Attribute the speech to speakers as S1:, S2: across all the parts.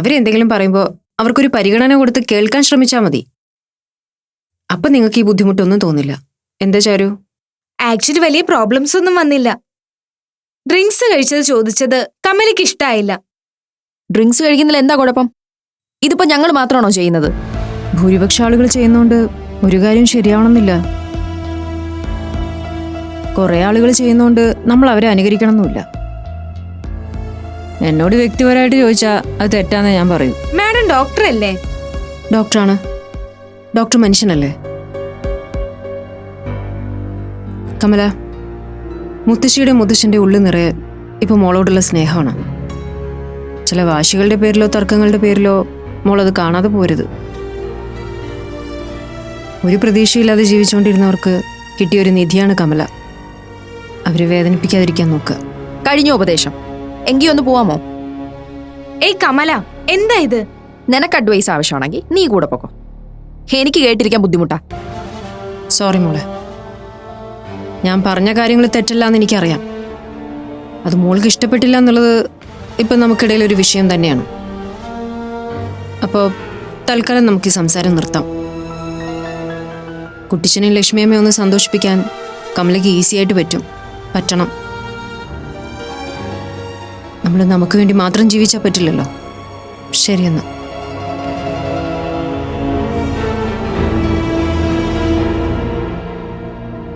S1: അവരെന്തെങ്കിലും പറയുമ്പോൾ അവർക്കൊരു പരിഗണന കൊടുത്ത് കേൾക്കാൻ ശ്രമിച്ചാൽ മതി. അപ്പൊ നിങ്ങൾക്ക് ഈ ബുദ്ധിമുട്ടൊന്നും തോന്നില്ല. എന്താ ചാരു?
S2: ആക്ച്വലി വലിയ പ്രോബ്ലംസ് ഒന്നും വന്നില്ല. ഡ്രിങ്ക്സ് കഴിച്ചത് ചോദിച്ചത് കമലിക്ക് ഇഷ്ടായില്ല.
S3: ഡ്രിങ്ക്സ് കഴിക്കുന്നതിൽ എന്താ കുഴപ്പം? ഇതിപ്പോ ഞങ്ങൾ മാത്രമാണോ ചെയ്യുന്നത്?
S1: ഭൂരിപക്ഷ ആളുകൾ ചെയ്യുന്നോണ്ട് ഒരു കാര്യം ശരിയാവണമെന്നില്ല. കുറെ ആളുകൾ ചെയ്യുന്നോണ്ട് നമ്മൾ അവരെ അനുകരിക്കണമെന്നില്ല എന്നോട് വ്യക്തിപരമായിട്ട് ചോദിച്ചാ അത് തെറ്റാന്ന് ഞാൻ പറയും.
S2: മാഡം ഡോക്ടർ അല്ലേ
S1: ഡോക്ടറാണ്. ഡോക്ടർ മനുഷ്യനല്ലേ? കമല മുത്തശ്ശിയുടെ മുത്തശ്ശന്റെ ഉള്ളിൽ നിറയെ ഇപ്പൊ മോളോടുള്ള സ്നേഹമാണ്. ചില വാശികളുടെ പേരിലോ തർക്കങ്ങളുടെ പേരിലോ മോളത് കാണാതെ പോരുത്. ഒരു പ്രതീക്ഷയില്ലാതെ ജീവിച്ചുകൊണ്ടിരുന്നവർക്ക് കിട്ടിയൊരു നിധിയാണ് കമല. അവരെ വേദനിപ്പിക്കാതിരിക്കാൻ നോക്കുക.
S3: കഴിഞ്ഞ ഉപദേശം. എങ്കി ഒന്ന് പോവാമോ?
S2: ഏയ് കമല എന്താ ഇത്?
S3: നിനക്ക് അഡ്വൈസ് ആവശ്യമാണെങ്കിൽ നീ കൂടെ പോക്കോ. എനിക്ക് കേട്ടിരിക്കാൻ ബുദ്ധിമുട്ടാ.
S1: സോറി മോളെ. ഞാൻ പറഞ്ഞ കാര്യങ്ങൾ തെറ്റല്ല എന്ന് എനിക്കറിയാം. അത് മോൾക്ക് ഇഷ്ടപ്പെട്ടില്ല എന്നുള്ളത് ഇപ്പം നമുക്കിടയിൽ ഒരു വിഷയം തന്നെയാണ്. അപ്പോൾ തൽക്കാലം നമുക്ക് ഈ സംസാരം നിർത്താം. കുട്ടിച്ചനെയും ലക്ഷ്മിയമ്മയെ ഒന്ന് സന്തോഷിപ്പിക്കാൻ കമലയ്ക്ക് ഈസിയായിട്ട് പറ്റും. പറ്റണം. നമ്മൾ നമുക്ക് വേണ്ടി മാത്രം ജീവിച്ചാൽ പറ്റില്ലല്ലോ. ശരിയെന്നാ.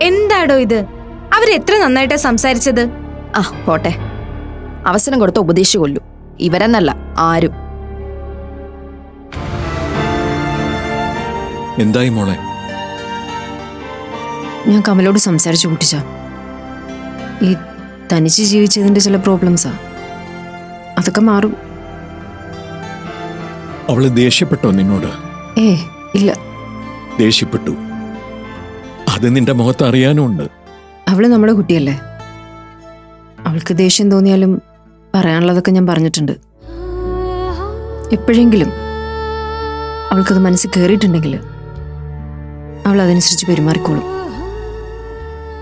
S2: എന്താടോ ഇത്? അവരെത്ര നന്നായിട്ടാ സംസാരിച്ചത്?
S3: ആ പോട്ടെ. അവസരം കൊടുത്ത ഉപദേശിച്ചു കൊല്ലു. ഇവരെന്നല്ല ആരും.
S4: എന്തായി മോളെ?
S1: ഞാൻ കമലോട് സംസാരിച്ചു കുട്ടിച്ച. ഈ തനിച്ച് ജീവിച്ചതിന്റെ ചില പ്രോബ്ലംസാ അതൊക്കെ മാറും.
S4: അവൾ ദേഷ്യപ്പെട്ടോ നിന്നോട്?
S1: ഏ ഇല്ല.
S4: ദേഷ്യപ്പെട്ടു. അത് നിന്റെ മുഖത്ത് അറിയാനുണ്ട്.
S1: അവൾ നമ്മുടെ കുട്ടിയല്ലേ? അവൾക്ക് ദേഷ്യം തോന്നിയാലും പറയാനുള്ളതൊക്കെ ഞാൻ പറഞ്ഞിട്ടുണ്ട്. എപ്പോഴെങ്കിലും അവൾക്കത് മനസ്സിൽ കയറിയിട്ടുണ്ടെങ്കിൽ അവൾ അതനുസരിച്ച് പെരുമാറിക്കോളും.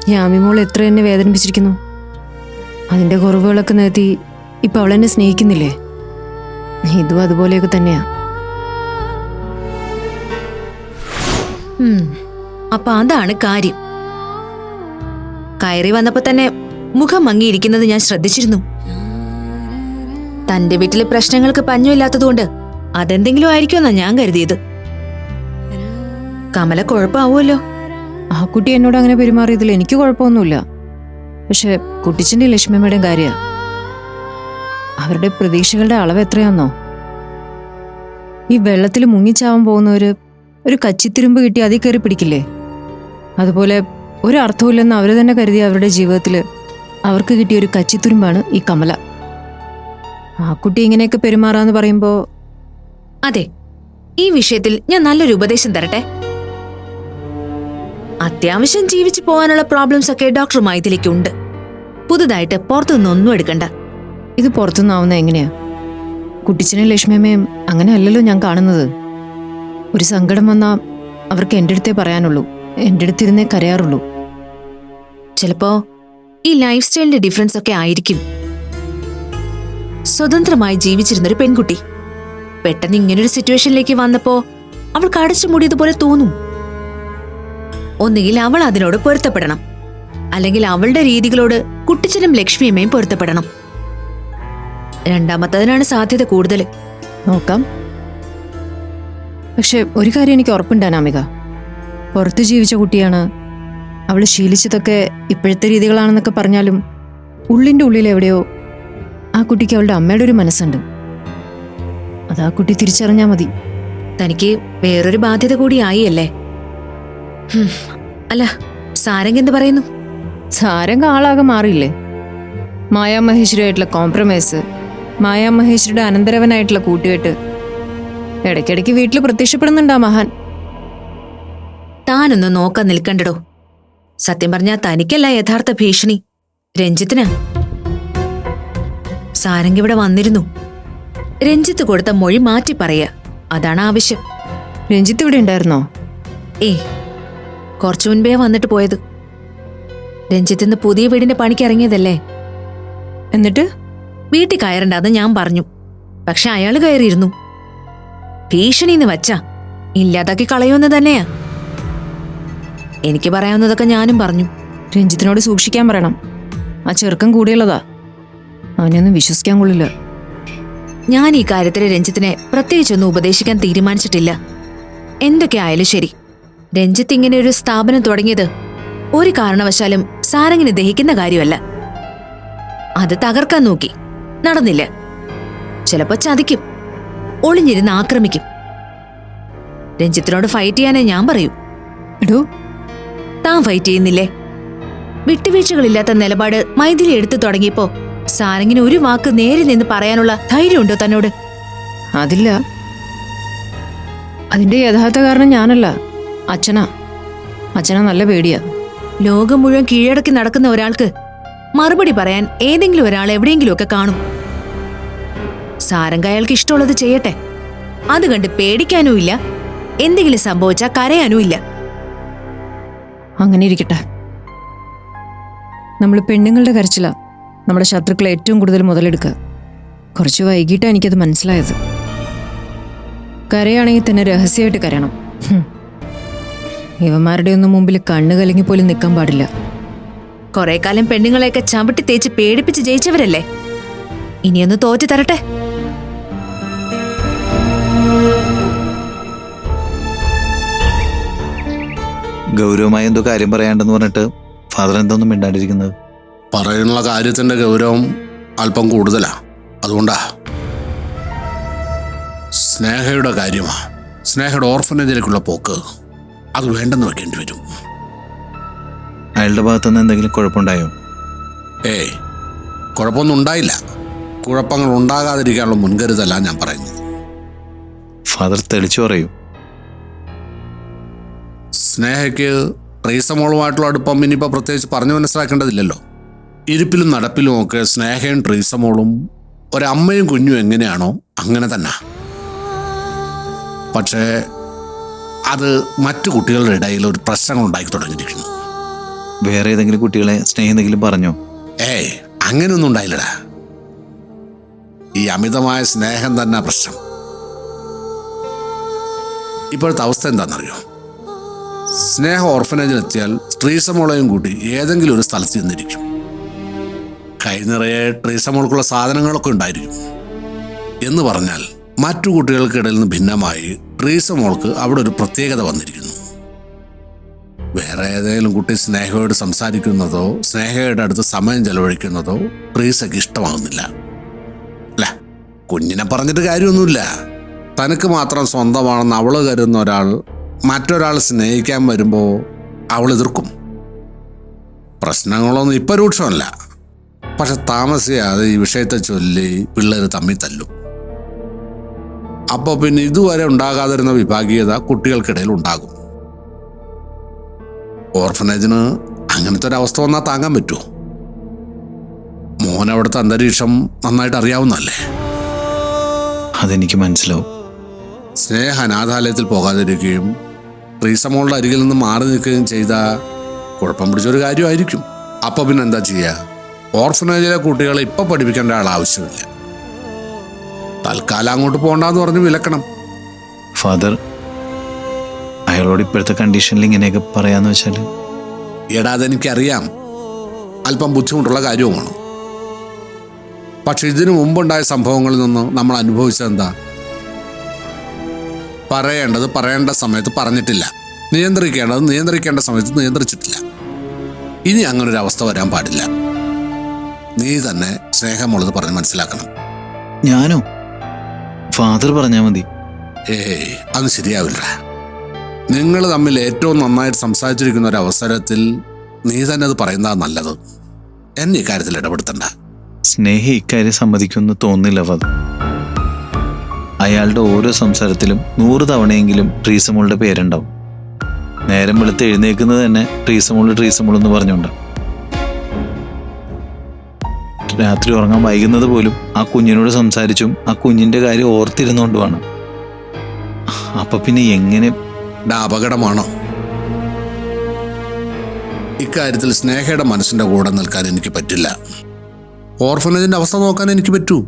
S1: യാമിമോൾ എത്ര എന്നെ വേദനിപ്പിച്ചിരിക്കുന്നു. അതിന്റെ കുറവുകളൊക്കെ നികത്തി ഇപ്പൊ അവൾ എന്നെ സ്നേഹിക്കുന്നില്ലേ? ഇതും അതുപോലെയൊക്കെ തന്നെയാ.
S5: അപ്പൊ അതാണ് കാര്യം. കയറി വന്നപ്പോ തന്നെ മുഖം മങ്ങിയിരിക്കുന്നത് ഞാൻ ശ്രദ്ധിച്ചിരുന്നു. തന്റെ വീട്ടിലെ പ്രശ്നങ്ങൾക്ക് പഞ്ഞമില്ലാത്തതുകൊണ്ട് അതെന്തെങ്കിലും ആയിരിക്കുമെന്നാ ഞാൻ കരുതിയത്. കമല കുഴപ്പമാവുമല്ലോ.
S1: ആ കുട്ടി എന്നോട് അങ്ങനെ പെരുമാറിയതിൽ എനിക്ക് കുഴപ്പമൊന്നുമില്ല. പക്ഷെ കുട്ടിച്ചന്റെ ലക്ഷ്മിയമ്മയുടെ കാര്യ അവരുടെ പ്രതീക്ഷകളുടെ അളവ് എത്രയാന്നോ? ഈ വെള്ളത്തിൽ മുങ്ങിച്ചാവാൻ പോകുന്നവര് ഒരു കച്ചിത്തിരുമ്പ് കിട്ടി അതിൽ കയറി പിടിക്കില്ലേ? അതുപോലെ ഒരു അർത്ഥമില്ലെന്ന് അവർ തന്നെ കരുതി അവരുടെ ജീവിതത്തിൽ അവർക്ക് കിട്ടിയ ഒരു കച്ചിത്തുരുമ്പാണ് ഈ കമല. ആ കുട്ടി ഇങ്ങനെയൊക്കെ പെരുമാറാന്ന് പറയുമ്പോൾ
S5: അതെ ഈ വിഷയത്തിൽ ഞാൻ നല്ലൊരു ഉപദേശം തരട്ടെ. അത്യാവശ്യം ജീവിച്ചു പോകാനുള്ള പ്രോബ്ലംസ് ഒക്കെ ഡോക്ടർ മൈഥിലിക്കുണ്ട് പുതുതായിട്ട് പുറത്തുനിന്നൊന്നും എടുക്കണ്ട.
S1: ഇത് പുറത്തുനിന്നാവുന്ന എങ്ങനെയാ? കുട്ടിച്ചനും ലക്ഷ്മിയമ്മയും അങ്ങനെ അല്ലല്ലോ ഞാൻ കാണുന്നത്. ഒരു സങ്കടം വന്നാൽ അവർക്ക് എന്റെ അടുത്തേ പറയാനുള്ളൂ. എന്റെ അടുത്തിരുന്നേ കരയാറുള്ളൂ.
S5: ചിലപ്പോ ഈ ലൈഫ് സ്റ്റൈലിന്റെ ഡിഫറൻസ് ഒക്കെ ആയിരിക്കും. സ്വതന്ത്രമായി ജീവിച്ചിരുന്നൊരു പെൺകുട്ടി. പെട്ടെന്ന് ഇങ്ങനൊരു സിറ്റുവേഷനിലേക്ക് വന്നപ്പോ അവൾക്ക് അടച്ചു മൂടിയതുപോലെ തോന്നും. ഒന്നുകിൽ അവൾ അതിനോട് പൊരുത്തപ്പെടണം. അല്ലെങ്കിൽ അവളുടെ രീതികളോട് കുട്ടിച്ചനും ലക്ഷ്മിയമ്മയും പൊരുത്തപ്പെടണം. രണ്ടാമത്തതിനാണ് സാധ്യത കൂടുതൽ.
S1: നോക്കാം. പക്ഷെ ഒരു കാര്യം എനിക്ക് ഉറപ്പുണ്ട് അനാമിക. പുറത്ത് ജീവിച്ച കുട്ടിയാണ്. അവൾ ശീലിച്ചതൊക്കെ ഇപ്പോഴത്തെ രീതികളാണെന്നൊക്കെ പറഞ്ഞാലും ഉള്ളിന്റെ ഉള്ളിൽ എവിടെയോ ആ കുട്ടിക്ക് അവളുടെ അമ്മയുടെ ഒരു മനസ്സുണ്ട്. അത് ആ കുട്ടി തിരിച്ചറിഞ്ഞാൽ മതി.
S5: തനിക്ക് വേറൊരു ബാധ്യത കൂടി ആയി അല്ലേ അല്ല സാരംഗ് എന്ത് പറയുന്നു?
S1: സാരംഗ ആളാകെ മാറിയില്ലേ? മായാമഹേശ്വരിയായിട്ടുള്ള കോംപ്രമൈസ് മായാമഹേശ്വരിയുടെ അനന്തരവനായിട്ടുള്ള കൂട്ടുകെട്ട്. ഇടയ്ക്കിടയ്ക്ക് വീട്ടിൽ പ്രത്യക്ഷപ്പെടുന്നുണ്ടാ മഹാൻ.
S5: താനൊന്ന് നോക്കാൻ നിൽക്കണ്ടടോ. സത്യം പറഞ്ഞാൽ തനിക്കല്ല യഥാർത്ഥ ഭീഷണി. രഞ്ജിത്തിന്. സാരംഗ് ഇവിടെ വന്നിരുന്നു. രഞ്ജിത്ത് കൊടുത്ത മൊഴി മാറ്റി പറയ അതാണ് ആവശ്യം.
S1: രഞ്ജിത്ത് ഇവിടെ ഉണ്ടായിരുന്നോ?
S5: ഏ കുറച്ചു മുൻപേ വന്നിട്ട് പോയത്. രഞ്ജിത്ത് ഇന്ന് പുതിയ വീടിന്റെ പണിക്ക് ഇറങ്ങിയതല്ലേ?
S1: എന്നിട്ട്?
S5: വീട്ടിൽ കയറണ്ടെന്ന് ഞാൻ പറഞ്ഞു. പക്ഷെ അയാൾ കയറിയിരുന്നു. ഭീഷണിന്ന് വച്ച ഇല്ലാതാക്കി കളയുമെന്ന് തന്നെയാ. എനിക്ക് പറയാവുന്നതൊക്കെ ഞാനും പറഞ്ഞു.
S1: രഞ്ജിത്തിനോട് സൂക്ഷിക്കാൻ പറയണം. ആ ചെറുക്കം കൂടിയുള്ളതാ. അവനെയൊന്നും വിശ്വസിക്കാൻ കൊള്ളില്ല.
S5: ഞാൻ ഈ കാര്യത്തിൽ രഞ്ജിത്തിനെ പ്രത്യേകിച്ചൊന്നും ഉപദേശിക്കാൻ തീരുമാനിച്ചിട്ടില്ല. എന്തൊക്കെ ആയാലും ശരി. രഞ്ജിത്ത് ഇങ്ങനെ ഒരു സ്ഥാപനം തുടങ്ങിയത് ഒരു കാരണവശാലും സാരങ്ങിനെ ദഹിക്കുന്ന കാര്യമല്ല. അത് തകർക്കാൻ നോക്കി. നടന്നില്ല. ചിലപ്പോ ചതിക്കും. ഒളിഞ്ഞിരുന്ന് ആക്രമിക്കും. രഞ്ജിത്തിനോട് ഫൈറ്റ് ചെയ്യാനേ ഞാൻ പറയൂ.
S1: എടോ.
S5: താൻ ഫൈറ്റ് ചെയ്യുന്നില്ലേ? വിട്ടുവീഴ്ചകളില്ലാത്ത നിലപാട് മൈഥിലി എടുത്തു തുടങ്ങിയപ്പോ സാരംഗിന് ഒരു വാക്ക് നേരിൽ നിന്ന് പറയാനുള്ള ധൈര്യമുണ്ടോ തന്നോട്?
S1: അതില്ല. അതിന്റെ യഥാർത്ഥ കാരണം ഞാനല്ല. അച്ഛനാ. അച്ഛനാ നല്ല പേടിയാ.
S5: ലോകം മുഴുവൻ കീഴടക്കി നടക്കുന്ന ഒരാൾക്ക് മറുപടി പറയാൻ ഏതെങ്കിലും ഒരാൾ എവിടെയെങ്കിലുമൊക്കെ കാണും. സാരംഗ അയാൾക്ക് ഇഷ്ടമുള്ളത് ചെയ്യട്ടെ. അത് കണ്ട് പേടിക്കാനും ഇല്ല എന്തെങ്കിലും സംഭവിച്ചാൽ കരയാനും ഇല്ല
S1: അങ്ങനെ ഇരിക്കട്ടെ. നമ്മൾ പെണ്ണുങ്ങളുടെ കരച്ചില. നമ്മുടെ ശത്രുക്കളെ ഏറ്റവും കൂടുതൽ മുതലെടുക്കുക. കുറച്ച് വൈകിട്ടാണ് എനിക്കത് മനസ്സിലായത്. കരയാണെങ്കിൽ തന്നെ രഹസ്യമായിട്ട് കരയണം. ഇവന്മാരുടെ ഒന്നും മുമ്പിൽ കണ്ണു കലങ്ങി പോലും നിൽക്കാൻ പാടില്ല.
S5: കുറെ കാലം പെണ്ണുങ്ങളെയൊക്കെ ചവിട്ടി തേച്ച് പേടിപ്പിച്ച് ജയിച്ചവരല്ലേ? ഇനിയൊന്ന് തോറ്റു തരട്ടെ.
S6: ഗൗരവമായി എന്തോ കാര്യം പറയാണ്ടെന്ന് പറഞ്ഞിട്ട് ഫാദർ എന്തൊന്നും മിണ്ടാണ്ടിരിക്കുന്നത്?
S7: പറയാനുള്ള കാര്യത്തിന്റെ ഗൗരവം അല്പം കൂടുതലാ. അതുകൊണ്ടാ. സ്നേഹയുടെ കാര്യമാ. സ്നേഹയുടെ ഓർഫനേജിലേക്കുള്ള പോക്ക്. അത് വേണ്ടെന്ന് വെക്കേണ്ടി വരും.
S6: അയാളുടെ ഭാഗത്തുനിന്ന് എന്തെങ്കിലും കുഴപ്പമുണ്ടായോ?
S7: ഏയ് കുഴപ്പമൊന്നും ഉണ്ടായില്ല. കുഴപ്പങ്ങൾ ഉണ്ടാകാതിരിക്കാനുള്ള മുൻകരുതല്ല ഞാൻ പറയുന്നത്.
S6: ഫാദർ തെളിച്ചു പറയൂ.
S7: സ്നേഹയ്ക്ക് ട്രീസമോളുമായിട്ടുള്ള അടുപ്പം ഇനിയിപ്പോൾ പ്രത്യേകിച്ച് പറഞ്ഞു മനസ്സിലാക്കേണ്ടതില്ലല്ലോ. ഇരിപ്പിലും നടപ്പിലും ഒക്കെ സ്നേഹയും ട്രീസമോളും ഒരമ്മയും കുഞ്ഞും എങ്ങനെയാണോ അങ്ങനെ തന്നെ. പക്ഷേ അത് മറ്റു കുട്ടികളുടെ ഇടയിൽ ഒരു പ്രശ്നങ്ങൾ ഉണ്ടാക്കി തുടങ്ങിയിരിക്കുന്നു.
S6: വേറെ ഏതെങ്കിലും കുട്ടികളെ സ്നേഹിന്നെങ്കിലും പറഞ്ഞോ?
S7: ഏയ് അങ്ങനെയൊന്നും ഉണ്ടായില്ലടാ. ഈ അമിതമായ സ്നേഹം തന്നെ പ്രശ്നം. ഇപ്പോഴത്തെ അവസ്ഥ എന്താണെന്നറിയോ? സ്നേഹ ഓർഫനേജിൽ എത്തിയാൽ സ്ത്രീസമോളയും കൂട്ടി ഏതെങ്കിലും ഒരു സ്ഥലത്ത് ചെന്നിരിക്കും. കൈ നിറയെ ട്രീസമോൾക്കുള്ള സാധനങ്ങളൊക്കെ ഉണ്ടായിരിക്കും. എന്ന് പറഞ്ഞാൽ മറ്റു കുട്ടികൾക്കിടയിൽ നിന്ന് ഭിന്നമായി ട്രീസമോൾക്ക് അവിടെ ഒരു പ്രത്യേകത വന്നിരിക്കുന്നു. വേറെ ഏതെങ്കിലും കുട്ടി സ്നേഹയോട് സംസാരിക്കുന്നതോ സ്നേഹയുടെ അടുത്ത് സമയം ചെലവഴിക്കുന്നതോ പ്രീസയ്ക്ക് ഇഷ്ടമാകുന്നില്ല അല്ല കുഞ്ഞിനെ പറഞ്ഞിട്ട് കാര്യമൊന്നുമില്ല. തനിക്ക് മാത്രം സ്വന്തമാണെന്ന് അവൾ കരുതുന്ന ഒരാൾ മറ്റൊരാൾ സ്നേഹിക്കാൻ വരുമ്പോൾ അവൾ എതിർക്കും. പ്രശ്നങ്ങളൊന്നും ഇപ്പം രൂക്ഷമല്ല. പക്ഷെ താമസിയാതെ ഈ വിഷയത്തെ ചൊല്ലി പിള്ളേർ തമ്മിൽ തല്ലും. അപ്പോൾ പിന്നെ ഇതുവരെ ഉണ്ടാകാതിരുന്ന വിഭാഗീയത കുട്ടികൾക്കിടയിൽ ഉണ്ടാകും. ഓർഫനേജിന് അങ്ങനത്തെ ഒരു അവസ്ഥ വന്നാൽ താങ്ങാൻ പറ്റുമോ മോൻ അവിടുത്തെ അന്തരീക്ഷം നന്നായിട്ട് അറിയാവുന്നല്ലേ
S6: അതെനിക്ക് മനസ്സിലാവും.
S7: സ്നേഹ അനാഥാലയത്തിൽ പോകാതിരിക്കുകയും റീസമോളുടെ അരികിൽ നിന്ന് മാറി നിൽക്കുകയും ചെയ്ത കുഴപ്പം പിടിച്ചൊരു കാര്യമായിരിക്കും. അപ്പോൾ പിന്നെ എന്താ ചെയ്യുക ഓർഫനേജിലെ കുട്ടികളെ ഇപ്പം പഠിപ്പിക്കേണ്ട ആൾ ആവശ്യമില്ല. തൽക്കാലം അങ്ങോട്ട് പോകണ്ടെന്ന് പറഞ്ഞ് വിലക്കണം.
S6: ഫാദർ അയാളോട് ഇപ്പോഴത്തെ കണ്ടീഷനിൽ ഇങ്ങനെയൊക്കെ പറയാന്ന് വെച്ചാൽ
S7: എടാ അതെനിക്കറിയാം. അല്പം ബുദ്ധിമുട്ടുള്ള കാര്യവുമാണ്. പക്ഷെ ഇതിനു മുമ്പുണ്ടായ സംഭവങ്ങളിൽ നിന്ന് നമ്മൾ അനുഭവിച്ചത് എന്താ പറയേണ്ടത് പറയേണ്ട സമയത്ത് പറഞ്ഞിട്ടില്ല. നിയന്ത്രിക്കേണ്ടത് നിയന്ത്രിക്കേണ്ട സമയത്ത് നിയന്ത്രിച്ചിട്ടില്ല. ഇനി അങ്ങനൊരു അവസ്ഥ വരാൻ പാടില്ല. നീ തന്നെ സ്നേഹമുള്ളത് പറഞ്ഞ് മനസ്സിലാക്കണം.
S6: ഞാനോ? ഫാദർ പറഞ്ഞാൽ മതി.
S7: ഏയ് അത് ശരിയാവില്ല. നിങ്ങൾ തമ്മിൽ ഏറ്റവും നന്നായിട്ട് സംസാരിച്ചിരിക്കുന്ന ഒരു അവസരത്തിൽ നീ തന്നെ അത് പറയുന്നതാ നല്ലത്. എന്നെ ഇക്കാര്യത്തിൽ ഇടപെടുത്തണ്ട.
S6: സ്നേഹി ഇക്കാര്യം സമ്മതിക്കുമെന്ന് തോന്നില്ല അവ അയാളുടെ ഓരോ സംസാരത്തിലും നൂറ് തവണയെങ്കിലും ട്രീസമോളുടെ പേരുണ്ടാവും. നേരം വെളുത്ത് എഴുന്നേക്കുന്നത് തന്നെ ട്രീസമോൾ ട്രീസമോൾ എന്ന് പറഞ്ഞുകൊണ്ടാണ് രാത്രി ഉറങ്ങാൻ വൈകുന്നത് പോലും ആ കുഞ്ഞിനോട് സംസാരിച്ചും ആ കുഞ്ഞിന്റെ കാര്യം ഓർത്തിരുന്നുകൊണ്ടുമാണ് അപ്പം പിന്നെ എങ്ങനെ
S7: ഡാ അപകടമാണോ. ഇക്കാര്യത്തിൽ സ്നേഹയുടെ മനസ്സിന്റെ കൂടെ നിൽക്കാൻ എനിക്ക് പറ്റില്ല. ഓർഫനേജിന്റെ അവസ്ഥ നോക്കാൻ എനിക്ക് പറ്റൂ.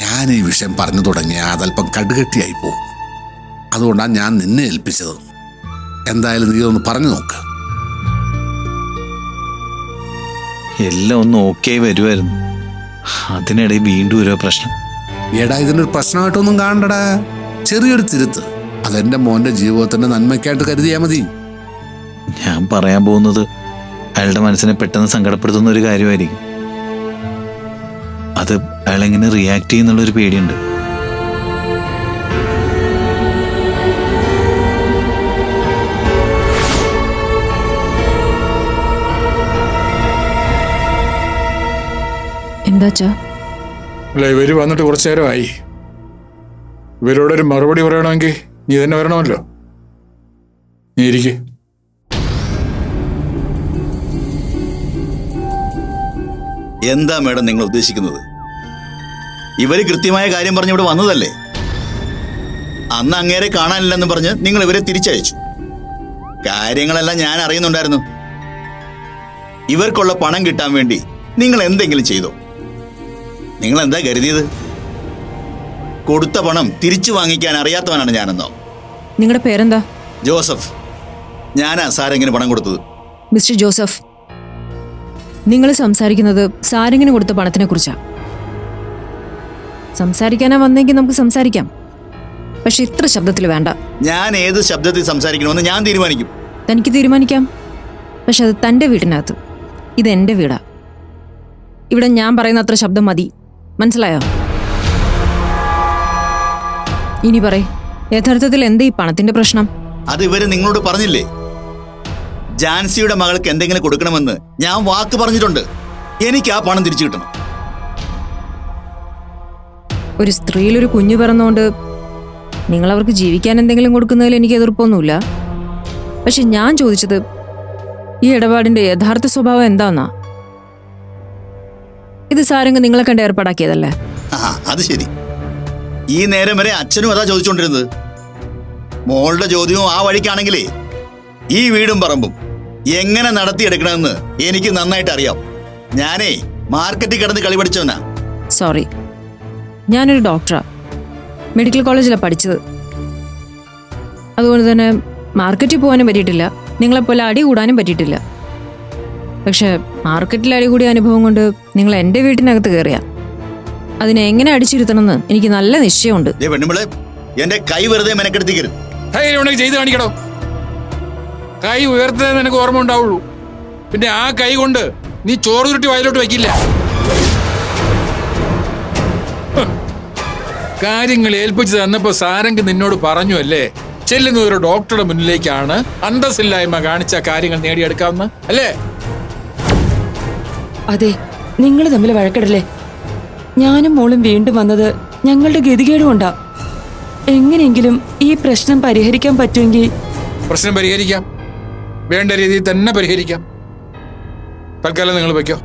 S7: ഞാൻ ഈ വിഷയം പറഞ്ഞു തുടങ്ങിയ അതല്പം കടുകട്ടിയായി പോകും അതുകൊണ്ടാണ് ഞാൻ നിന്നെ ഏൽപ്പിച്ചത്. എന്തായാലും നീ ഒന്ന് പറഞ്ഞു നോക്ക്.
S6: എല്ലാം ഒന്ന് ഓക്കെ വരുമായിരുന്നു അതിനിടയിൽ വീണ്ടും ഓരോ പ്രശ്നം.
S7: എടാ ഇതിനൊരു പ്രശ്നമായിട്ടൊന്നും കാണണ്ടടാ. ചെറിയൊരു തിരുത്ത്. അതെന്റെ മോന്റെ ജീവിതത്തിന്റെ നന്മയ്ക്കായിട്ട് കരുതിയാ മതി.
S6: ഞാൻ പറയാൻ പോകുന്നത് അയാളുടെ മനസ്സിനെ പെട്ടെന്ന് സങ്കടപ്പെടുത്തുന്ന ഒരു കാര്യമായിരിക്കും. അത് അയാൾ എങ്ങനെ റിയാക്ട് ചെയ്യുന്നുള്ളൊരു പേടിയുണ്ട്.
S1: എന്താച്ചാ
S8: അല്ല ഇവർ വന്നിട്ട് കുറച്ചു നേരമായി. ഇവരോടൊരു മറുപടി പറയണമെങ്കിൽ നീ തന്നെ വരണമല്ലോ. നീ ഇരിക്ക.
S9: എന്താ മേഡം നിങ്ങൾ ഉദ്ദേശിക്കുന്നത്? ഇവർ കൃത്യമായ കാര്യം പറഞ്ഞ് ഇവിടെ വന്നതല്ലേ? അന്ന് അങ്ങേരെ കാണാനില്ലെന്ന് പറഞ്ഞ് നിങ്ങൾ ഇവരെ തിരിച്ചയച്ചു. കാര്യങ്ങളെല്ലാം ഞാൻ അറിയുന്നുണ്ടായിരുന്നു. ഇവർക്കുള്ള പണം കിട്ടാൻ വേണ്ടി നിങ്ങൾ എന്തെങ്കിലും ചെയ്തോ? നിങ്ങൾ എന്താ കരുതിയത്? കൊടുത്ത പണം തിരിച്ചു വാങ്ങിക്കാൻ അറിയാത്തവനാണ് ഞാനെന്നോ?
S1: നിങ്ങളുടെ പേരെന്താ?
S9: ജോസഫ്. ഞാനാ സാരെങ്ങനെ പണം കൊടുത്തത്.
S1: മിസ്റ്റർ ജോസഫ് നിങ്ങൾ സംസാരിക്കുന്നത് സാരിങ്ങിന് കൊടുത്ത പണത്തിനെ കുറിച്ചാ. സംസാരിക്കാനാ വന്നെങ്കിൽ നമുക്ക് സംസാരിക്കാം. പക്ഷെ ഇത്ര ശബ്ദത്തിൽ വേണ്ട.
S9: ഞാൻ ഏത് ശബ്ദത്തിൽ സംസാരിക്കണമെന്ന് ഞാൻ തീരുമാനിക്കും.
S1: തനിക്ക് തീരുമാനിക്കാം. പക്ഷെ അത് തന്റെ വീടിനകത്ത്. ഇത് എന്റെ വീടാ. ഇവിടെ ഞാൻ പറയുന്ന അത്ര ശബ്ദം മതി. മനസ്സിലായോ? ഇനി പറയ്. യഥാർത്ഥത്തിൽ എന്താ ഈ പണത്തിന്റെ പ്രശ്നം?
S9: അത് ഇവർ നിങ്ങളോട് പറഞ്ഞില്ലേ? ജാൻസിയുടെ മകൾക്ക് എന്തെങ്കിലും കൊടുക്കണമെന്ന് ഞാൻ വാക്ക് പറഞ്ഞിട്ടുണ്ട്. എനിക്ക് ആ പണം തിരിച്ചു കിട്ടണം.
S1: ഒരു സ്ത്രീയിൽ ഒരു കുഞ്ഞു പിറന്നുകൊണ്ട് നിങ്ങൾ അവർക്ക് ജീവിക്കാൻ എന്തെങ്കിലും കൊടുക്കുന്നതിൽ എനിക്ക് എതിർപ്പൊന്നുമില്ല. പക്ഷെ ഞാൻ ചോദിച്ചത് ഈ ഇടപാടിന്റെ യഥാർത്ഥ സ്വഭാവം എന്താന്നാ? ഇത് സാരംഗ് നിങ്ങളെ കണ്ട് ഏർപ്പാടാക്കിയതല്ലേ?
S9: ആ അത് ശരി. ഈ നേരം വരെ അച്ഛനും അതാ ചോദിച്ചുകൊണ്ടിരുന്നത് മോളുടെ ചോദ്യവും ആ വഴിക്കാണെങ്കിലേ ഈ വീടും പറമ്പും എങ്ങനെ നടത്തിയെടുക്കണമെന്ന് എനിക്ക് നന്നായിട്ട് അറിയാം. ഞാനേ മാർക്കറ്റിൽ കിടന്ന് കളി പഠിച്ചവനാ.
S1: സോറി. ഞാനൊരു ഡോക്ടറാ. മെഡിക്കൽ കോളേജിലാണ് പഠിച്ചത്. അതുകൊണ്ട് തന്നെ മാർക്കറ്റിൽ പോകാനും പറ്റിയിട്ടില്ല. നിങ്ങളെപ്പോലെ അടി കൂടാനും പറ്റിയിട്ടില്ല. പക്ഷെ മാർക്കറ്റിൽ അടി കൂടിയ അനുഭവം കൊണ്ട് നിങ്ങൾ എന്റെ വീട്ടിനകത്ത് കയറിയ. അതിനെ എങ്ങനെ അടിച്ചിരുത്തണമെന്ന് എനിക്ക് നല്ല നിശ്ചയമുണ്ട്.
S9: പെണ്ണുമ്പിളെ എന്റെ കൈ വെറുതെ മെനക്കെടുത്തിക്കരുത്.
S8: ധൈര്യം ഉണ്ടെങ്കിൽ ചെയ്ത് കാണിക്കടോ. കൈ ഉയർത്തതേ നിനക്ക് ഓർമ്മ ഉണ്ടാവുള്ളൂ. പിന്നെ ആ കൈ കൊണ്ട് നീ ചോറ് ചുരുട്ടി വയലോട്ട് വെക്കില്ല. കാര്യങ്ങൾ ഏൽപ്പിച്ചു തന്നപ്പോ സാരംഗ് നിന്നോട് പറഞ്ഞു അല്ലേ? ചെല്ലുന്ന ഒരു ഡോക്ടറുടെ മുന്നിലേക്കാണ് അന്തസ്സില്ലായ്മ കാണിച്ച കാര്യങ്ങൾ നേടിയെടുക്കാവുന്ന അല്ലേ?
S10: അതെ നിങ്ങൾ തമ്മിൽ വഴക്കിടല്ലേ? ഞാനും മോളും വീണ്ടും വന്നത് ഞങ്ങളുടെ ഗതികേടും ഉണ്ടാ എങ്ങനെയെങ്കിലും ഈ പ്രശ്നം പരിഹരിക്കാൻ പറ്റുമെങ്കിൽ
S8: പ്രശ്നം പരിഹരിക്കാം. വേണ്ട രീതിയിൽ തന്നെ പരിഹരിക്കാം. തൽക്കാലം നിങ്ങൾ വെക്കോ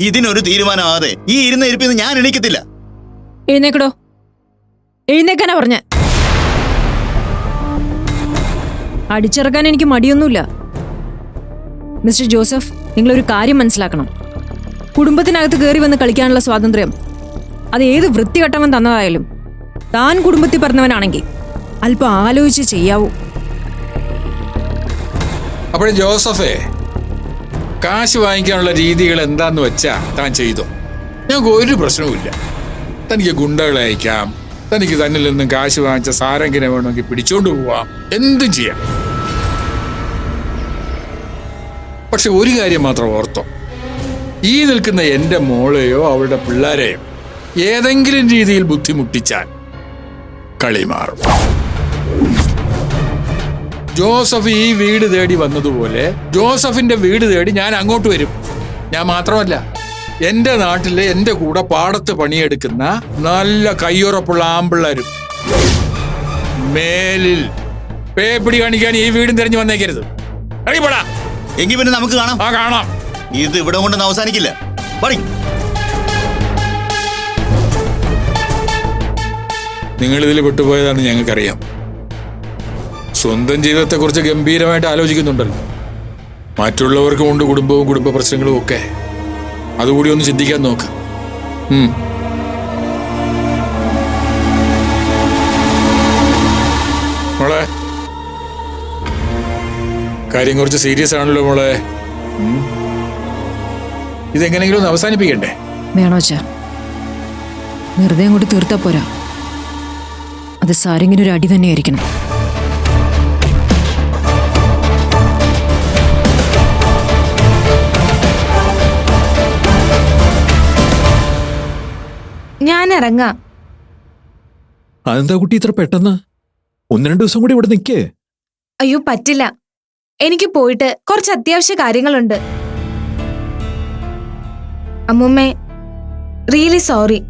S9: ഇതിനൊരു തീരുമാനമാകാതെ ഈ ഇരുന്ന ഇരിപ്പിന്ന് ഞാൻ എണീക്കത്തില്ല.
S1: എഴുന്നേക്കടോ. എഴുന്നേക്കാനാ പറഞ്ഞ. അടിച്ചിറക്കാൻ എനിക്ക് മടിയൊന്നുമില്ല. മിസ്റ്റർ ജോസഫ് നിങ്ങളൊരു കാര്യം മനസ്സിലാക്കണം. കുടുംബത്തിനകത്ത് കയറി വന്ന് കളിക്കാനുള്ള സ്വാതന്ത്ര്യം അത് ഏത് വൃത്തികെട്ടവൻ തന്നതായാലും താൻ കുടുംബത്തിൽ പറഞ്ഞവനാണെങ്കിൽ അല്പം ആലോചിച്ച് ചെയ്യാവൂ.
S8: അപ്പോൾ ജോസഫേ കാശ് വാങ്ങിക്കാനുള്ള രീതികൾ എന്താന്ന് വെച്ചാ താൻ ചെയ്തോ? ഞങ്ങൾക്ക് ഒരു പ്രശ്നവുമില്ല തനിക്ക് ഗുണ്ടകളെ അയക്കാം തനിക്ക് തന്നിൽ നിന്നും കാശ് വാങ്ങിച്ച സാരംഗിനെ വേണമെങ്കിൽ പിടിച്ചോണ്ട് പോവാം എന്തും ചെയ്യാം. പക്ഷെ ഒരു കാര്യം മാത്രം ഓർത്തോ. ഈ നിൽക്കുന്ന എന്റെ മോളെയോ അവളുടെ പിള്ളേരെയോ ഏതെങ്കിലും രീതിയിൽ ബുദ്ധിമുട്ടിച്ചാൽ കളി മാറും. ജോസഫ് ഈ വീട് തേടി വന്നതുപോലെ ജോസഫിന്റെ വീട് തേടി ഞാൻ അങ്ങോട്ട് വരും. ഞാൻ മാത്രമല്ല എന്റെ നാട്ടിലെ എന്റെ കൂടെ പാടത്ത് പണിയെടുക്കുന്ന നല്ല കയ്യുറപ്പുള്ള ആമ്പിള്ളേരും. മേലിൽ പേപ്പിടി കാണിക്കാൻ ഈ വീടും തിരഞ്ഞു വന്നേക്കരുത്.
S9: എങ്കിൽ പിന്നെ നമുക്ക് കാണാം.
S8: ആ കാണാം.
S9: ഇത് ഇവിടെ കൊണ്ടൊന്നും അവസാനിക്കില്ല. പണി
S8: നിങ്ങളിതിൽ വിട്ടുപോയതാണ് ഞങ്ങൾക്കറിയാം. സ്വന്തം ജീവിതത്തെക്കുറിച്ച് ഗംഭീരമായിട്ട് ആലോചിക്കുന്നുണ്ടല്ലോ. മറ്റുള്ളവർക്കും ഉണ്ട് കുടുംബവും കുടുംബ പ്രശ്നങ്ങളും ഒക്കെ. അതുകൂടി ഒന്ന് ചിന്തിക്കാൻ നോക്ക്. മോളെ. കാര്യം കുറച്ച് സീരിയസ് ആണല്ലോ മോളെ. ഇതെങ്ങനെങ്കിലും ഒന്ന് അവസാനിപ്പിക്കണ്ടേ?
S1: വേണോ വെറുതെ കൂടി തീർത്താ പോരാ. അത് സാരെങ്കിലും ഒരു അടി തന്നെയായിരിക്കണം.
S2: ഞാൻ ഇറങ്ങാം
S4: അതെന്താ കുട്ടി ഇത്ര പെട്ടെന്ന്? ഒന്ന് രണ്ട് ദിവസം കൂടി ഇവിടെ നിൽക്കേ.
S2: അയ്യോ പറ്റില്ല. എനിക്ക് പോയിട്ട് കുറച്ച് അത്യാവശ്യ കാര്യങ്ങളുണ്ട്. അമ്മൂമ്മേ റിയലി സോറി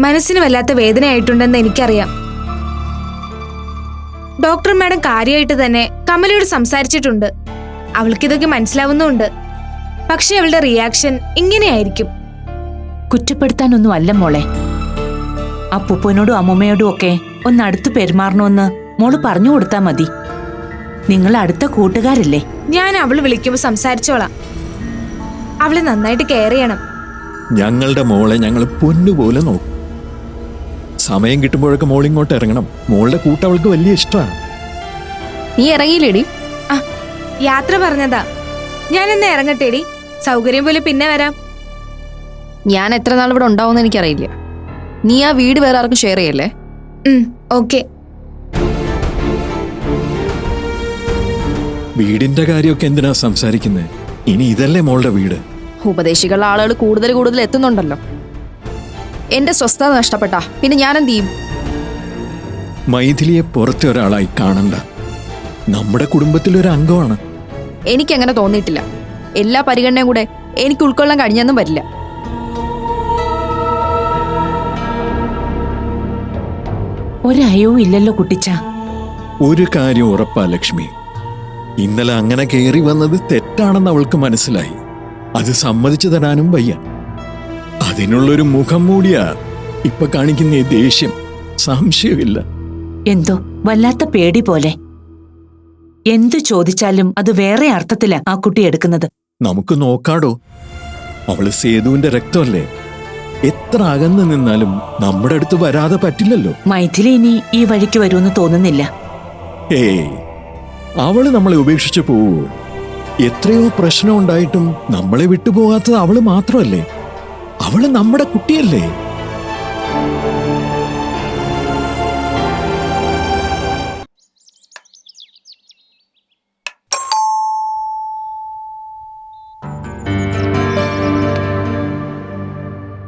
S2: മനസ്സിന് വല്ലാത്ത വേദനയായിട്ടുണ്ടെന്ന് എനിക്കറിയാം. ഡോക്ടർ മാഡം കാര്യമായിട്ട് തന്നെ കമലയോട് സംസാരിച്ചിട്ടുണ്ട്. അവൾക്കിതൊക്കെ മനസ്സിലാവുന്നുണ്ട് പക്ഷെ അവളുടെ റിയാക്ഷൻ ഇങ്ങനെയായിരിക്കും.
S11: കുറ്റപ്പെടുത്താനൊന്നും അല്ല മോളെ. അപ്പൂപ്പനോടും അമ്മൂമ്മയോടും ഒക്കെ ഒന്ന് അടുത്ത് പെരുമാറണമെന്ന് മോൾ പറഞ്ഞു കൊടുത്താ മതി. നിങ്ങൾ അടുത്ത കൂട്ടുകാരല്ലേ?
S2: ഞാൻ അവൾ വിളിക്കുമ്പോൾ സംസാരിച്ചോളാം. അവളെ നന്നായിട്ട് കെയർ ചെയ്യണം.
S4: ഞങ്ങളുടെ മോളെ ഞങ്ങൾ പൊന്നുപോലെ നോക്കും. സമയം കിട്ടുമ്പോഴൊക്കെ മോൾ ഇങ്ങോട്ട് ഇറങ്ങണം. മോളുടെ കൂട്ട് അവൾക്ക് വലിയ ഇഷ്ടമാണ്.
S3: നീ ഇറങ്ങിയില്ലേടി?
S2: ആ യാത്ര പറഞ്ഞതാ. ഞാൻ ഇന്ന് ഇറങ്ങട്ടെടി. സൗകര്യം പോലെ പിന്നെ വരാം.
S3: ഞാൻ എത്ര നാൾ ഇവിടെ ഉണ്ടാവുമെന്ന് എനിക്കറിയില്ല. നീ ആ വീട് വേറെ ആർക്കും ഷെയർ ചെയ്യല്ലേ?
S2: ഓക്കെ.
S4: വീടിന്റെ കാര്യമൊക്കെ എന്തിനാ സംസാരിക്കുന്നത് ഇനി ഇതല്ലേ മോളുടെ വീട്.
S3: ഉപദേശികളുടെ ആളുകൾ കൂടുതൽ കൂടുതൽ എത്തുന്നുണ്ടല്ലോ. എന്റെ സ്വസ്ഥത നഷ്ടപ്പെട്ടാ. പിന്നെ ഞാൻ എന്ത് ചെയ്യും
S4: മൈഥിലിയെ പുറത്തെ ഒരാളായി കാണണ്ട. നമ്മുടെ കുടുംബത്തിലൊരു അംഗമാണ്.
S3: എനിക്ക് അങ്ങനെ തോന്നിയിട്ടില്ല. എല്ലാ പരിഗണനയും കൂടെ എനിക്ക് ഉൾക്കൊള്ളാൻ കഴിഞ്ഞെന്നും വരില്ല.
S11: ഒരയവും ഇല്ലല്ലോ കുട്ടിച്ച.
S4: ഒരു കാര്യം ഉറപ്പാ ലക്ഷ്മി. ഇന്നലെ അങ്ങനെ കയറി വന്നത് തെറ്റാണെന്ന് അവൾക്ക് മനസ്സിലായി. അത് സമ്മതിച്ചു തരാനും വയ്യ. അതിനുള്ളൊരു മുഖം മൂടിയാ ഇപ്പൊ കാണിക്കുന്ന ഈ ദേഷ്യം. സംശയമില്ല.
S11: എന്തോ വല്ലാത്ത പേടി പോലെ. എന്തു ചോദിച്ചാലും അത് വേറെ അർത്ഥത്തിലാ ആ കുട്ടി എടുക്കുന്നത്.
S4: നമുക്ക് നോക്കാടോ. അവൾ സേതുവിന്റെ രക്തമല്ലേ? എത്ര അകന്നു നിന്നാലും നമ്മുടെ അടുത്ത് വരാതെ പറ്റില്ലല്ലോ.
S11: മൈഥിലി ഇനി ഈ വഴിക്ക് വരുമെന്ന് തോന്നുന്നില്ല.
S4: ഏയ് അവൾ നമ്മളെ ഉപേക്ഷിച്ചു പോവൂ? എത്രയോ പ്രശ്നം ഉണ്ടായിട്ടും നമ്മളെ വിട്ടുപോകാത്തത് അവൾ മാത്രമല്ലേ? അവൾ നമ്മുടെ കുട്ടിയല്ലേ?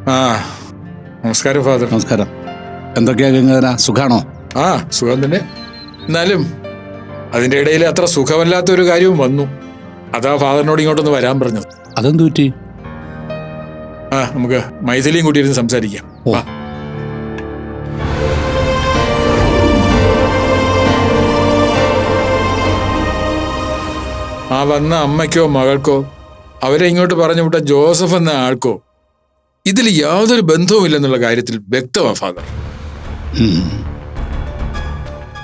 S8: ആ നമസ്കാരം ഫാദർ.
S7: നമസ്കാരം. എന്തൊക്കെയാ ഗംഗാധര? സുഖാണോ?
S8: ആ സുഖം തന്നെ. എന്നാലും അതിന്റെ ഇടയിൽ അത്ര സുഖമല്ലാത്ത ഒരു കാര്യവും വന്നു. അതാ ഫാദറിനോട് ഇങ്ങോട്ടൊന്ന് വരാൻ പറഞ്ഞു
S7: അതെന്തു പറ്റി?
S8: ആ നമുക്ക് മൈഥിലിയും കൂട്ടി ഇരുന്ന് സംസാരിക്കാം. ആ ആ വന്ന അമ്മയ്ക്കോ മകൾക്കോ അവരെ ഇങ്ങോട്ട് പറഞ്ഞു വിട്ട ജോസഫ് എന്ന ആൾക്കോ ഇതിൽ യാതൊരു ബന്ധവുമില്ലെന്നുള്ള കാര്യത്തിൽ വ്യക്തമാ ഫാദർ.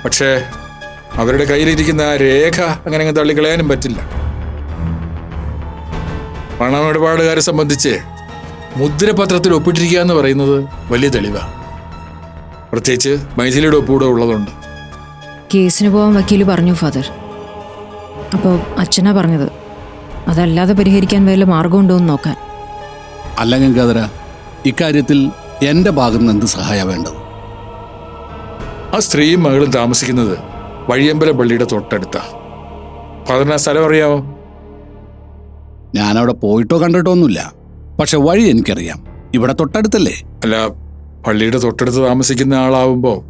S8: പക്ഷേ അവരുടെ കയ്യിലിരിക്കുന്ന ആ രേഖ അങ്ങനെ അങ്ങ് തള്ളിക്കളയാനും പറ്റില്ല. പണമിടപാടുകാരെ സംബന്ധിച്ച് മുദ്രപത്രത്തിൽ ഒപ്പിട്ടിരിക്കുക എന്ന് പറയുന്നത് വലിയ തെളിവാ. പ്രത്യേകിച്ച് മൈഥിലിയുടെ ഒപ്പൂടെ ഉള്ളതുണ്ട്
S1: കേസിന് പോകാൻ വക്കീൽ പറഞ്ഞു ഫാദർ. അപ്പോൾ അച്ഛനാ പറഞ്ഞത്. അതല്ലാതെ പരിഹരിക്കാൻ വല്ല മാർഗമുണ്ടോ എന്ന് നോക്കാൻ.
S7: അല്ല ഗംഗാധര ഇക്കാര്യത്തിൽ എന്റെ ഭാഗത്ത് നിന്ന് എന്ത് സഹായം വേണ്ടത്?
S8: ആ സ്ത്രീയും മകളും താമസിക്കുന്നത് വഴിയമ്പല പള്ളിയുടെ തൊട്ടടുത്താ. ഫാദറിന് ആ സ്ഥലം അറിയാമോ
S7: ഞാനവിടെ പോയിട്ടോ കണ്ടിട്ടോ ഒന്നുമില്ല. പക്ഷെ വഴി എനിക്കറിയാം. ഇവിടെ തൊട്ടടുത്തല്ലേ?
S8: അല്ല പള്ളിയുടെ തൊട്ടടുത്ത് താമസിക്കുന്ന ആളാവുമ്പോൾ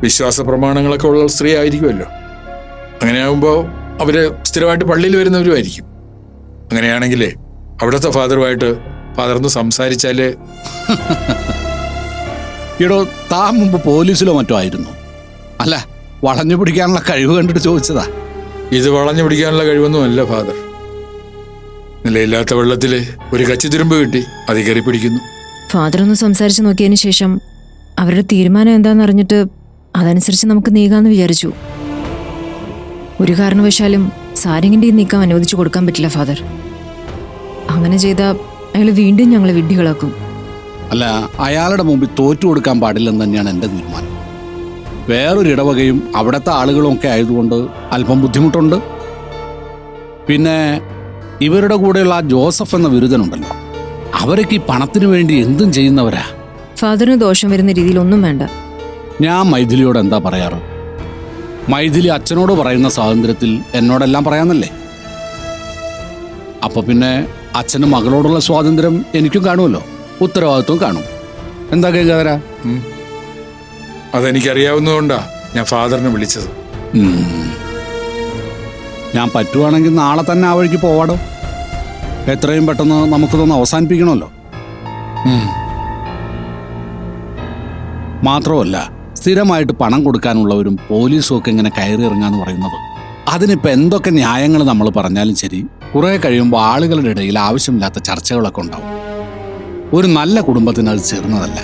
S8: വിശ്വാസ പ്രമാണങ്ങളൊക്കെ ഉള്ള സ്ത്രീ ആയിരിക്കുമല്ലോ. അങ്ങനെയാവുമ്പോൾ അവർ സ്ഥിരമായിട്ട് പള്ളിയിൽ വരുന്നവരുമായിരിക്കും. അങ്ങനെയാണെങ്കിലേ അവിടുത്തെ ഫാദറുമായിട്ട് ഫാദർന്ന് സംസാരിച്ചാൽ
S7: ഇടോ താൻ മുമ്പ് പോലീസിലോ മറ്റോ ആയിരുന്നു? അല്ല വളഞ്ഞു പിടിക്കാനുള്ള കഴിവ് കണ്ടിട്ട് ചോദിച്ചതാ.
S8: ഇത് വളഞ്ഞു പിടിക്കാനുള്ള കഴിവൊന്നും അല്ല ഫാദർ. നിലയില്ലാത്ത വെള്ളത്തിൽ ഒരു കച്ചി തുരുമ്പ് കിട്ടി അത് കയറി പിടിക്കുന്നു.
S1: ഫാദർ ഒന്ന് സംസാരിച്ച് നോക്കിയതിന് ശേഷം അവരുടെ തീരുമാനം എന്താണെന്ന് അറിഞ്ഞിട്ട് അതനുസരിച്ച് നമുക്ക് നീങ്ങാന്ന് വിചാരിച്ചു. ഒരു കാരണവശാലും സാരിങ്ങിന്റെ നീക്കം അനുവദിച്ചു കൊടുക്കാൻ പറ്റില്ല ഫാദർ. അങ്ങനെ ചെയ്ത അയാൾ വീണ്ടും ഞങ്ങളെ വിഡ്ഢികളാക്കും.
S7: അല്ല അയാളുടെ മുമ്പിൽ തോറ്റു കൊടുക്കാൻ പാടില്ലെന്ന് തന്നെയാണ് എന്റെ തീരുമാനം. വേറൊരു ഇടവകയും അവിടുത്തെ ആളുകളും ഒക്കെ ആയതുകൊണ്ട് അല്പം ബുദ്ധിമുട്ടുണ്ട്.
S12: പിന്നെ ഇവരുടെ കൂടെയുള്ള ആ ജോസഫ് എന്ന വിരുദ്ധനുണ്ടല്ലോ. അവരൊക്കെ ഈ പണത്തിനു വേണ്ടി എന്തും ചെയ്യുന്നവരാ?
S1: ഫാദറിന് ദോഷം വരുന്ന രീതിയിൽ ഒന്നും വേണ്ട.
S12: ഞാൻ മൈഥിലിയോട് എന്താ പറയാറ്? മൈഥിലി അച്ഛനോട് പറയുന്ന സ്വാതന്ത്ര്യത്തിൽ എന്നോടെല്ലാം പറയാന്നല്ലേ? അപ്പൊ പിന്നെ അച്ഛനും മകളോടുള്ള സ്വാതന്ത്ര്യം എനിക്കും കാണുമല്ലോ. ഉത്തരവാദിത്വം കാണും. എന്താ ഗംഗാധര?
S8: അതെനിക്കറിയാവുന്നതുകൊണ്ടാ ഞാൻ ഫാദറിനെ വിളിച്ചത്.
S12: ഉം. ഞാൻ പറ്റുവാണെങ്കിൽ നാളെ തന്നെ ആ വഴിക്ക് പോവാടോ. എത്രയും പെട്ടെന്ന് നമുക്കിതൊന്ന് അവസാനിപ്പിക്കണമല്ലോ. മാത്രമല്ല സ്ഥിരമായിട്ട് പണം കൊടുക്കാനുള്ളവരും പോലീസും ഒക്കെ ഇങ്ങനെ കയറി ഇറങ്ങാന്ന് പറയുന്നത്. അതിനിപ്പോൾ എന്തൊക്കെ ന്യായങ്ങൾ നമ്മൾ പറഞ്ഞാലും ശരി കുറെ കഴിയുമ്പോൾ ആളുകളുടെ ഇടയിൽ ആവശ്യമില്ലാത്ത ചർച്ചകളൊക്കെ ഉണ്ടാവും. ഒരു നല്ല കുടുംബത്തിന് അത് ചേർന്നതല്ല.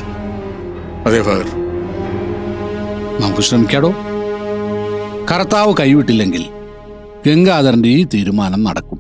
S8: അതെ ഫാദർ.
S12: നമുക്ക് ശ്രമിക്കാടോ കർത്താവ് കൈവിട്ടില്ലെങ്കിൽ ഗംഗാധരന്റെ ഈ തീരുമാനം നടക്കും.